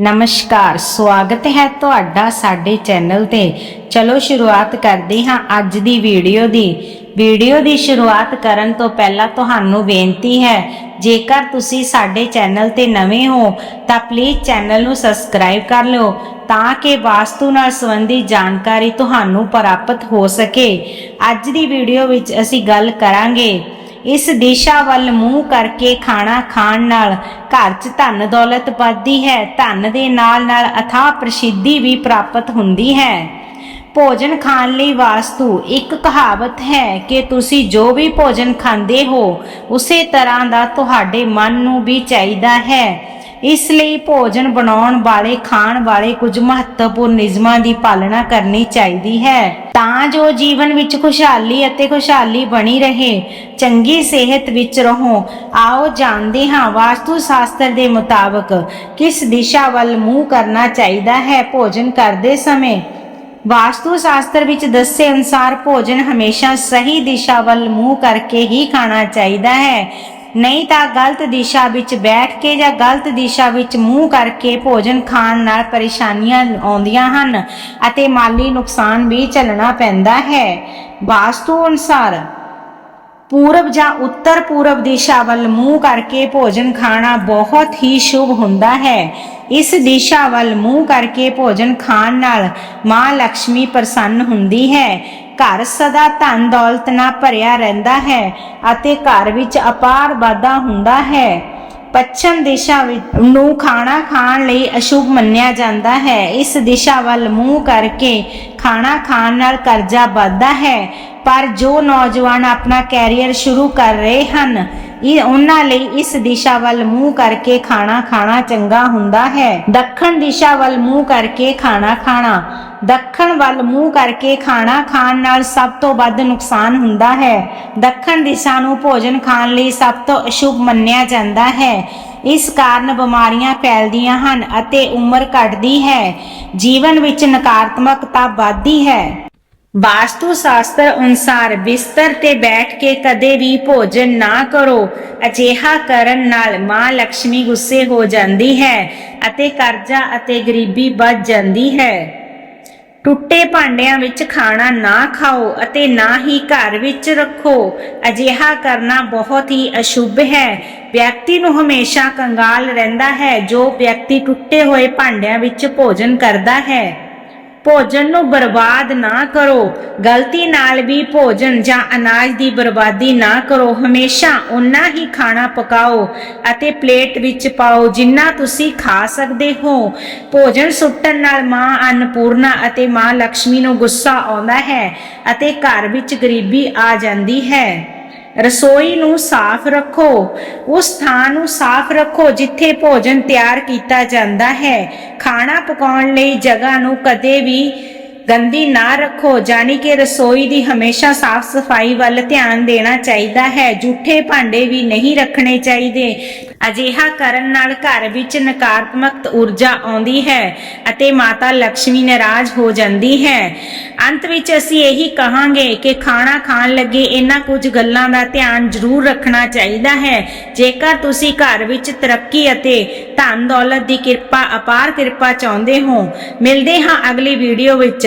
ਨਮਸਕਾਰ, ਸਵਾਗਤ ਹੈ ਤੁਹਾਡਾ ਸਾਡੇ ਚੈਨਲ ਤੇ। ਚਲੋ ਸ਼ੁਰੂਆਤ ਕਰਦੇ ਹਾਂ ਅੱਜ ਦੀ ਵੀਡੀਓ ਦੀ। ਵੀਡੀਓ ਦੀ ਸ਼ੁਰੂਆਤ ਕਰਨ ਤੋਂ ਪਹਿਲਾਂ ਤੁਹਾਨੂੰ ਬੇਨਤੀ ਹੈ, ਜੇਕਰ ਤੁਸੀਂ ਸਾਡੇ ਚੈਨਲ ਤੇ ਨਵੇਂ ਹੋ, ਤਾਂ ਪਲੀਜ਼ ਚੈਨਲ ਨੂੰ ਸਬਸਕ੍ਰਾਈਬ ਕਰ ਲਿਓ, ਤਾਂ ਕਿ ਵਾਸਤੂ ਨਾਲ ਸੰਬੰਧੀ ਜਾਣਕਾਰੀ ਤੁਹਾਨੂੰ ਪ੍ਰਾਪਤ ਹੋ ਸਕੇ। ਅੱਜ ਦੀ ਵੀਡੀਓ ਵਿੱਚ ਅਸੀਂ ਗੱਲ ਕਰਾਂਗੇ ਇਸ ਦਿਸ਼ਾ ਵੱਲ ਮੂੰਹ ਕਰਕੇ ਖਾਣਾ ਖਾਣ ਨਾਲ ਘਰ 'ਚ ਧਨ ਦੌਲਤ ਵੱਧਦੀ ਹੈ, ਧਨ ਦੇ ਨਾਲ ਨਾਲ ਅਥਾਹ ਪ੍ਰਸਿੱਧੀ ਵੀ ਪ੍ਰਾਪਤ ਹੁੰਦੀ ਹੈ। ਭੋਜਨ ਖਾਣ ਲਈ ਵਾਸਤੂ ਇੱਕ ਕਹਾਵਤ ਹੈ ਕਿ ਤੁਸੀਂ ਜੋ ਵੀ ਭੋਜਨ ਖਾਂਦੇ ਹੋ, ਉਸੇ ਤਰ੍ਹਾਂ ਦਾ ਤੁਹਾਡੇ ਮਨ ਨੂੰ ਵੀ ਚਾਹੀਦਾ ਹੈ। ਇਸ ਲਈ ਭੋਜਨ ਬਣਾਉਣ ਵਾਲੇ, ਖਾਣ ਵਾਲੇ ਕੁਝ ਮਹੱਤਵਪੂਰਨ ਨਿਯਮਾਂ ਦੀ ਪਾਲਣਾ ਕਰਨੀ ਚਾਹੀਦੀ ਹੈ। ਤਾਂ ਜੋ ਜੀਵਨ ਵਿੱਚ ਖੁਸ਼ਹਾਲੀ ਅਤੇ ਖੁਸ਼ਹਾਲੀ ਬਣੀ ਰਹੇ, ਚੰਗੀ ਸਿਹਤ ਵਿੱਚ ਰਹੋ। ਆਓ ਜਾਣਦੇ ਹਾਂ ਵਾਸਤੂ ਸ਼ਾਸਤਰ ਦੇ ਮੁਤਾਬਕ ਕਿਸ ਦਿਸ਼ਾ ਵੱਲ ਮੂੰਹ ਕਰਨਾ ਚਾਹੀਦਾ ਹੈ ਭੋਜਨ ਕਰਦੇ ਸਮੇਂ। ਵਾਸਤੂ ਸ਼ਾਸਤਰ ਵਿੱਚ ਦੱਸੇ ਅਨੁਸਾਰ ਭੋਜਨ ਹਮੇਸ਼ਾ ਸਹੀ ਦਿਸ਼ਾ ਵੱਲ ਮੂੰਹ ਕਰਕੇ ਹੀ ਖਾਣਾ ਚਾਹੀਦਾ ਹੈ। ਨਹੀਂ ਤਾਂ ਗਲਤ ਦਿਸ਼ਾ ਵਿੱਚ ਬੈਠ ਕੇ ਜਾਂ ਗਲਤ ਦਿਸ਼ਾ ਵਿੱਚ ਮੂੰਹ ਕਰਕੇ ਭੋਜਨ ਖਾਣ ਨਾਲ ਪਰੇਸ਼ਾਨੀਆਂ ਆਉਂਦੀਆਂ ਹਨ ਅਤੇ ਮਾਲੀ ਨੁਕਸਾਨ ਵੀ ਝੱਲਣਾ ਪੈਂਦਾ ਹੈ। ਵਾਸਤੂ ਅਨੁਸਾਰ, ਪੂਰਬ ਜਾਂ ਉੱਤਰ ਪੂਰਬ ਦਿਸ਼ਾ ਵੱਲ ਮੂੰਹ ਕਰਕੇ ਭੋਜਨ ਖਾਣਾ ਬਹੁਤ ਹੀ ਸ਼ੁਭ ਹੁੰਦਾ ਹੈ। ਇਸ ਦਿਸ਼ਾ ਵੱਲ ਮੂੰਹ ਕਰਕੇ ਭੋਜਨ ਖਾਣ ਨਾਲ ਮਾਂ ਲక్ష్ਮੀ ਪ੍ਰਸੰਨ ਹੁੰਦੀ ਹੈ। ਘਰ ਸਦਾ ਧਨ ਦੌਲਤ ਨਾਲ ਭਰਿਆ ਰਹਿੰਦਾ ਹੈ ਅਤੇ ਘਰ ਵਿੱਚ ਅਪਾਰ ਵਾਧਾ ਹੁੰਦਾ ਹੈ। ਪੱਛਮ ਦਿਸ਼ਾ ਵਿੱਚ ਨੂੰ ਖਾਣਾ ਖਾਣ ਲਈ ਅਸ਼ੁਭ ਮੰਨਿਆ ਜਾਂਦਾ ਹੈ। ਇਸ ਦਿਸ਼ਾ ਵੱਲ ਮੂੰਹ ਕਰਕੇ ਖਾਣਾ ਖਾਣ ਨਾਲ ਕਰਜ਼ਾ ਵੱਧਦਾ ਹੈ। ਪਰ ਜੋ ਨੌਜਵਾਨ ਆਪਣਾ ਕੈਰੀਅਰ ਸ਼ੁਰੂ ਕਰ ਰਹੇ ਹਨ ਇਹ ਉਹਨਾਂ ਲਈ ਇਸ ਦਿਸ਼ਾ ਵੱਲ ਮੂੰਹ ਕਰਕੇ ਖਾਣਾ ਖਾਣਾ ਚੰਗਾ ਹੁੰਦਾ ਹੈ। ਦੱਖਣ ਦਿਸ਼ਾ ਵੱਲ ਮੂੰਹ ਕਰਕੇ ਖਾਣਾ ਖਾਣਾ। ਦੱਖਣ ਵੱਲ ਮੂੰਹ ਕਰਕੇ ਖਾਣਾ ਖਾਣ ਨਾਲ ਸਭ ਤੋਂ ਵੱਧ ਨੁਕਸਾਨ ਹੁੰਦਾ ਹੈ। ਦੱਖਣ ਦਿਸ਼ਾ ਨੂੰ ਭੋਜਨ ਖਾਣ ਲਈ ਸਭ ਤੋਂ ਅਸ਼ੁਭ ਮੰਨਿਆ ਜਾਂਦਾ ਹੈ। ਇਸ ਕਾਰਨ ਬਿਮਾਰੀਆਂ ਫੈਲਦੀਆਂ ਹਨ ਅਤੇ ਉਮਰ ਘਟਦੀ ਹੈ। ਜੀਵਨ ਵਿੱਚ ਨਕਾਰਾਤਮਕਤਾ ਵੱਧਦੀ ਹੈ। ਵਾਸਤੂ ਸ਼ਾਸਤਰ ਅਨੁਸਾਰ ਬਿਸਤਰ ਤੇ ਬੈਠ ਕੇ ਕਦੇ ਵੀ ਭੋਜਨ ਨਾ ਕਰੋ। ਅਜਿਹਾ ਕਰਨ ਨਾਲ ਮਾਂ ਲక్ష్ਮੀ ਗੁੱਸੇ ਹੋ ਜਾਂਦੀ ਹੈ ਅਤੇ ਕਰਜ਼ਾ ਅਤੇ ਗਰੀਬੀ ਵੱਧ ਜਾਂਦੀ ਹੈ। ਟੁੱਟੇ ਭਾਂਡਿਆਂ ਵਿੱਚ ਖਾਣਾ ਨਾ ਖਾਓ ਅਤੇ ਨਾ ਹੀ ਘਰ ਵਿੱਚ ਰੱਖੋ। ਅਜਿਹਾ ਕਰਨਾ ਬਹੁਤ ਹੀ ਅਸ਼ੁਭ ਹੈ। ਵਿਅਕਤੀ ਨੂੰ ਹਮੇਸ਼ਾ ਕੰਗਾਲ ਰਹਿੰਦਾ ਹੈ ਜੋ ਵਿਅਕਤੀ ਟੁੱਟੇ ਹੋਏ ਭਾਂਡਿਆਂ ਵਿੱਚ ਭੋਜਨ ਕਰਦਾ ਹੈ। ਭੋਜਨ ਨੂੰ ਬਰਬਾਦ ਨਾ ਕਰੋ। ਗਲਤੀ ਨਾਲ ਵੀ ਭੋਜਨ ਜਾਂ ਅਨਾਜ ਦੀ ਬਰਬਾਦੀ ਨਾ ਕਰੋ। ਹਮੇਸ਼ਾ ਉਨਾ ਹੀ ਖਾਣਾ ਪਕਾਓ ਅਤੇ ਪਲੇਟ ਵਿੱਚ ਪਾਓ ਜਿੰਨਾ ਤੁਸੀਂ ਖਾ ਸਕਦੇ ਹੋ। ਭੋਜਨ ਸੁੱਟਣ ਨਾਲ ਮਾਂ ਅੰਨਪੂਰਨਾ ਅਤੇ ਮਾਂ ਲక్ష్ਮੀ ਨੂੰ ਗੁੱਸਾ ਆਉਂਦਾ ਹੈ ਅਤੇ ਘਰ ਵਿੱਚ ਗਰੀਬੀ ਆ ਜਾਂਦੀ ਹੈ। ਰਸੋਈ ਨੂੰ ਸਾਫ਼ ਰੱਖੋ। ਉਸ ਥਾਂ ਨੂੰ ਸਾਫ਼ ਰੱਖੋ ਜਿੱਥੇ ਭੋਜਨ ਤਿਆਰ ਕੀਤਾ ਜਾਂਦਾ ਹੈ। ਖਾਣਾ ਪਕਾਉਣ ਲਈ ਜਗ੍ਹਾ ਨੂੰ ਕਦੇ ਵੀ ਗੰਦੀ ਨਾ ਰੱਖੋ ਜਾਨੀ ਕਿ ਰਸੋਈ ਦੀ ਹਮੇਸ਼ਾ ਸਾਫ਼ ਸਫ਼ਾਈ ਵੱਲ ਧਿਆਨ ਦੇਣਾ ਚਾਹੀਦਾ ਹੈ। ਝੂਠੇ ਭਾਂਡੇ ਵੀ ਨਹੀਂ ਰੱਖਣੇ ਚਾਹੀਦੇ। ਅਜਿਹਾ ਕਰਨ ਨਾਲ ਘਰ ਵਿੱਚ ਨਕਾਰਾਤਮਕ ਊਰਜਾ ਆਉਂਦੀ ਹੈ ਅਤੇ ਮਾਤਾ ਲక్ష్ਮੀ ਨਾਰਾਜ਼ ਹੋ ਜਾਂਦੀ ਹੈ। ਅੰਤ ਵਿੱਚ ਅਸੀਂ ਇਹੀ ਕਹਾਂਗੇ ਕਿ ਖਾਣਾ ਖਾਣ ਲੱਗੇ ਇਹਨਾਂ ਕੁਝ ਗੱਲਾਂ ਦਾ ਧਿਆਨ ਜ਼ਰੂਰ ਰੱਖਣਾ ਚਾਹੀਦਾ ਹੈ। ਜੇਕਰ ਤੁਸੀਂ ਘਰ ਵਿੱਚ ਤਰੱਕੀ ਅਤੇ ਧਨ ਦੌਲਤ ਦੀ ਕਿਰਪਾ, ਅਪਾਰ ਕਿਰਪਾ ਚਾਹੁੰਦੇ ਹੋ, ਮਿਲਦੇ ਹਾਂ ਅਗਲੀ ਵੀਡੀਓ ਵਿੱਚ।